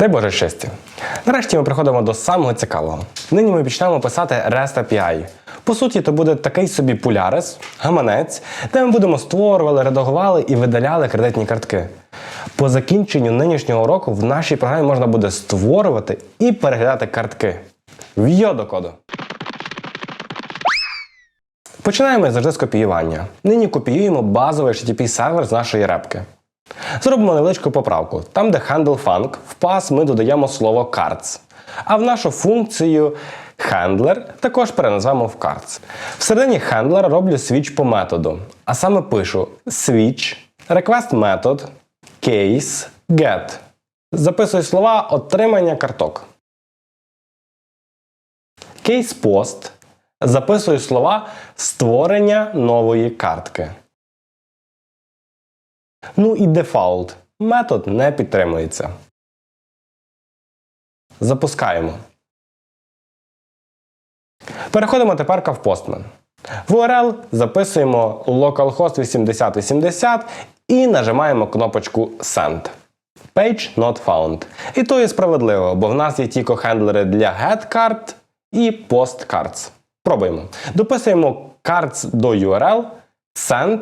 Дай Боже щастя. Нарешті ми приходимо до самого цікавого. Нині ми почнемо писати REST API. По суті, то буде такий собі полярис, гаманець, де ми будемо створювали, редагували і видаляли кредитні картки. По закінченню нинішнього року в нашій програмі можна буде створювати і переглядати картки. Вйо до. Починаємо завжди з копіювання. Нині копіюємо базовий HTTP сервер з нашої репки. Зробимо невеличку поправку. Там, де handle func, в пас ми додаємо слово cards. А в нашу функцію handler також переназвемо в cards. Всередині хендлера роблю switch по методу. А саме пишу switch, request method, case, get. Записую слова отримання карток. Case post. Записую слова створення нової картки. Ну і default. Метод не підтримується. Запускаємо. Переходимо тепер в Postman. В URL записуємо localhost 8080 і нажимаємо кнопочку Send. Page not found. І то є справедливо, бо в нас є тільки хендлери для getCard і postcards. Пробуємо. Дописуємо cards до URL, send,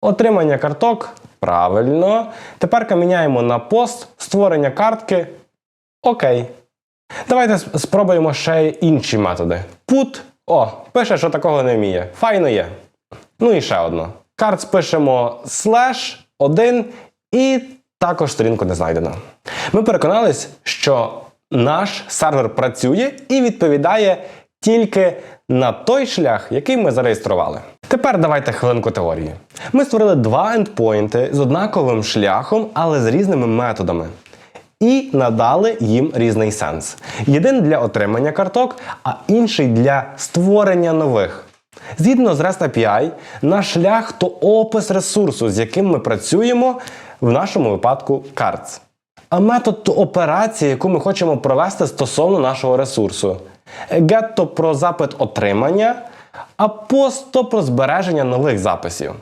отримання карток. Правильно. Тепер міняємо на пост, створення картки. Окей. Давайте спробуємо ще інші методи. Put. О, пише, що такого не вміє. Файно є. Ну і ще одно. Cards пишемо slash 1 і також сторінку не знайдено. Ми переконались, що наш сервер працює і відповідає тільки на той шлях, який ми зареєстрували. Тепер давайте хвилинку теорії. Ми створили два ендпойнти з однаковим шляхом, але з різними методами. І надали їм різний сенс. Єдин для отримання карток, а інший для створення нових. Згідно з REST API, наш шлях то опис ресурсу, з яким ми працюємо, в нашому випадку cards. А метод то операція, яку ми хочемо провести стосовно нашого ресурсу. Get то про запит отримання, а post то про збереження нових записів.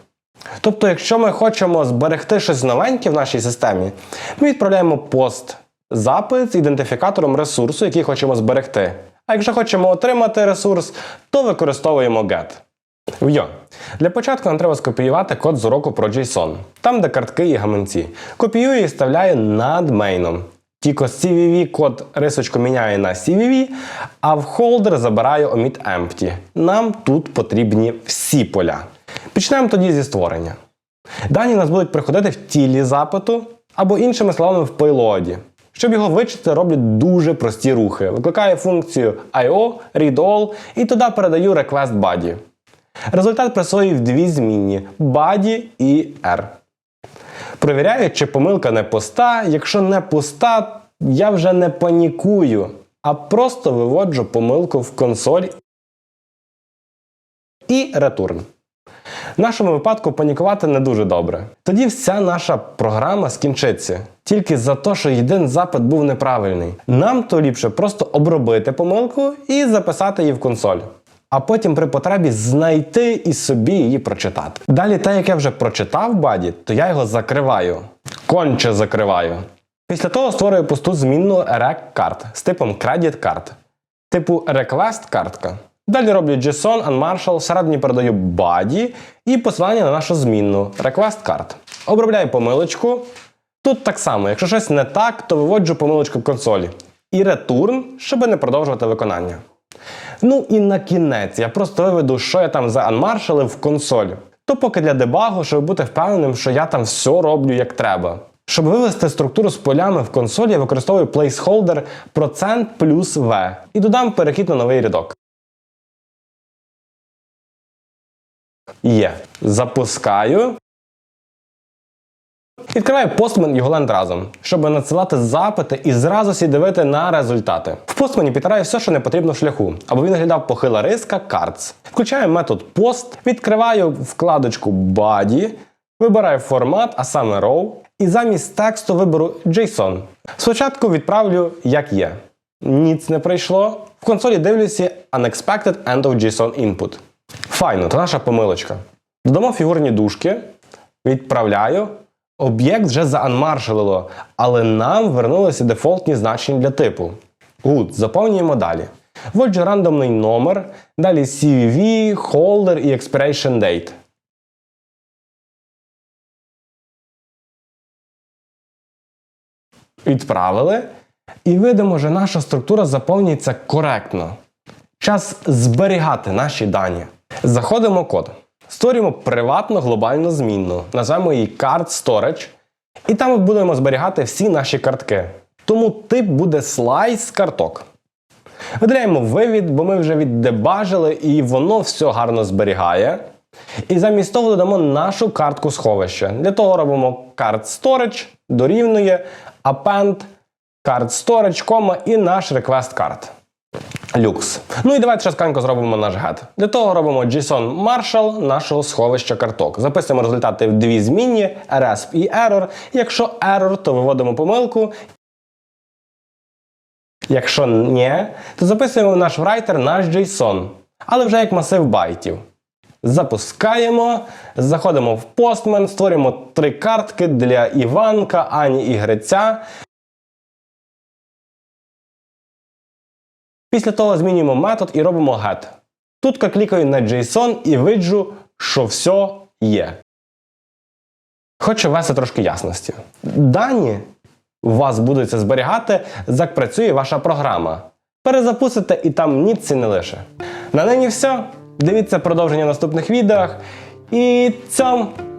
Тобто, якщо ми хочемо зберегти щось новеньке в нашій системі, ми відправляємо пост запит з ідентифікатором ресурсу, який хочемо зберегти. А якщо хочемо отримати ресурс, то використовуємо get. Вйо. Для початку нам треба скопіювати код з уроку про JSON, там де картки і гаманці. Копіюю і вставляю над мейном. Тільки з CVV код рисочку міняє на CVV, а в холдер забираю omit empty. Нам тут потрібні всі поля. Почнемо тоді зі створення. Дані нас будуть приходити в тілі запиту або іншими словами в пейлоді. Щоб його вичити, роблю дуже прості рухи. Викликаю функцію IO, read all і туди передаю request body. Результат присвоюю в дві змінні body і R. Провіряю, чи помилка не пуста. Якщо не пуста, я вже не панікую, а просто виводжу помилку в консоль і return. В нашому випадку панікувати не дуже добре. Тоді вся наша програма скінчиться. Тільки за те, що єдин запит був неправильний. Нам то ліпше просто обробити помилку і записати її в консоль. А потім при потребі знайти і собі її прочитати. Далі, те, як я вже прочитав баді, то я його закриваю. Конче закриваю. Після того створюю пусту змінну rec-card з типом credit card типу request картка. Далі роблю JSON, unmarshal, всередині передаю body і посилання на нашу змінну request card. Обробляю помилочку. Тут так само, якщо щось не так, то виводжу помилочку в консолі. І return, щоб не продовжувати виконання. Ну і на кінець я просто виведу, що я там за unmarshal в консоль. То поки для дебагу, щоб бути впевненим, що я там все роблю як треба. Щоб вивести структуру з полями в консолі, я використовую placeholder процент плюс v і додам перехід на новий рядок. Є. Запускаю. Відкриваю Postman і Golang разом, щоб надсилати запити і зразу сі дивити на результати. В Postman підтираю все, що не потрібно в шляху, аби він виглядав похила риска cards. Включаю метод post, відкриваю вкладочку body, вибираю формат, а саме row, і замість тексту виберу JSON. Спочатку відправлю як є. Ніц не прийшло. В консолі дивлюся Unexpected End of JSON Input. Файно, то наша помилочка. Додамо фігурні дужки, відправляю. Об'єкт вже заанмаршалило, але нам вернулися дефолтні значення для типу. Good, заповнюємо далі. Вводжу рандомний номер, далі CVV, holder і expiration date. Відправили. І видимо, що наша структура заповнюється коректно. Час зберігати наші дані. Заходимо в код. Створюємо приватну глобальну змінну. Назвемо її Card Storage. І там ми будемо зберігати всі наші картки. Тому тип буде slice карток. Видаляємо вивід, бо ми вже віддебажили і воно все гарно зберігає. І замість того додамо нашу картку сховища. Для того робимо card storage, дорівнює append card storage, і наш request card. Люкс. Ну і давайте швидко зробимо наш get. Для того робимо JSON Marshall нашого сховища карток. Записуємо результати в дві змінні resp і error. Якщо error, то виводимо помилку. Якщо ні, то записуємо наш writer наш JSON, але вже як масив байтів. Запускаємо, заходимо в Postman, створюємо три картки для Іванка, Ані і Гриця. Після того змінюємо метод і робимо get. Тут клікаю на JSON і виджу, що все є. Хочу ввести трошки ясності. Дані у вас будуть зберігати, як працює ваша програма. Перезапустите і там ніц не лише. На нині все. Дивіться продовження в наступних відео. І цьом!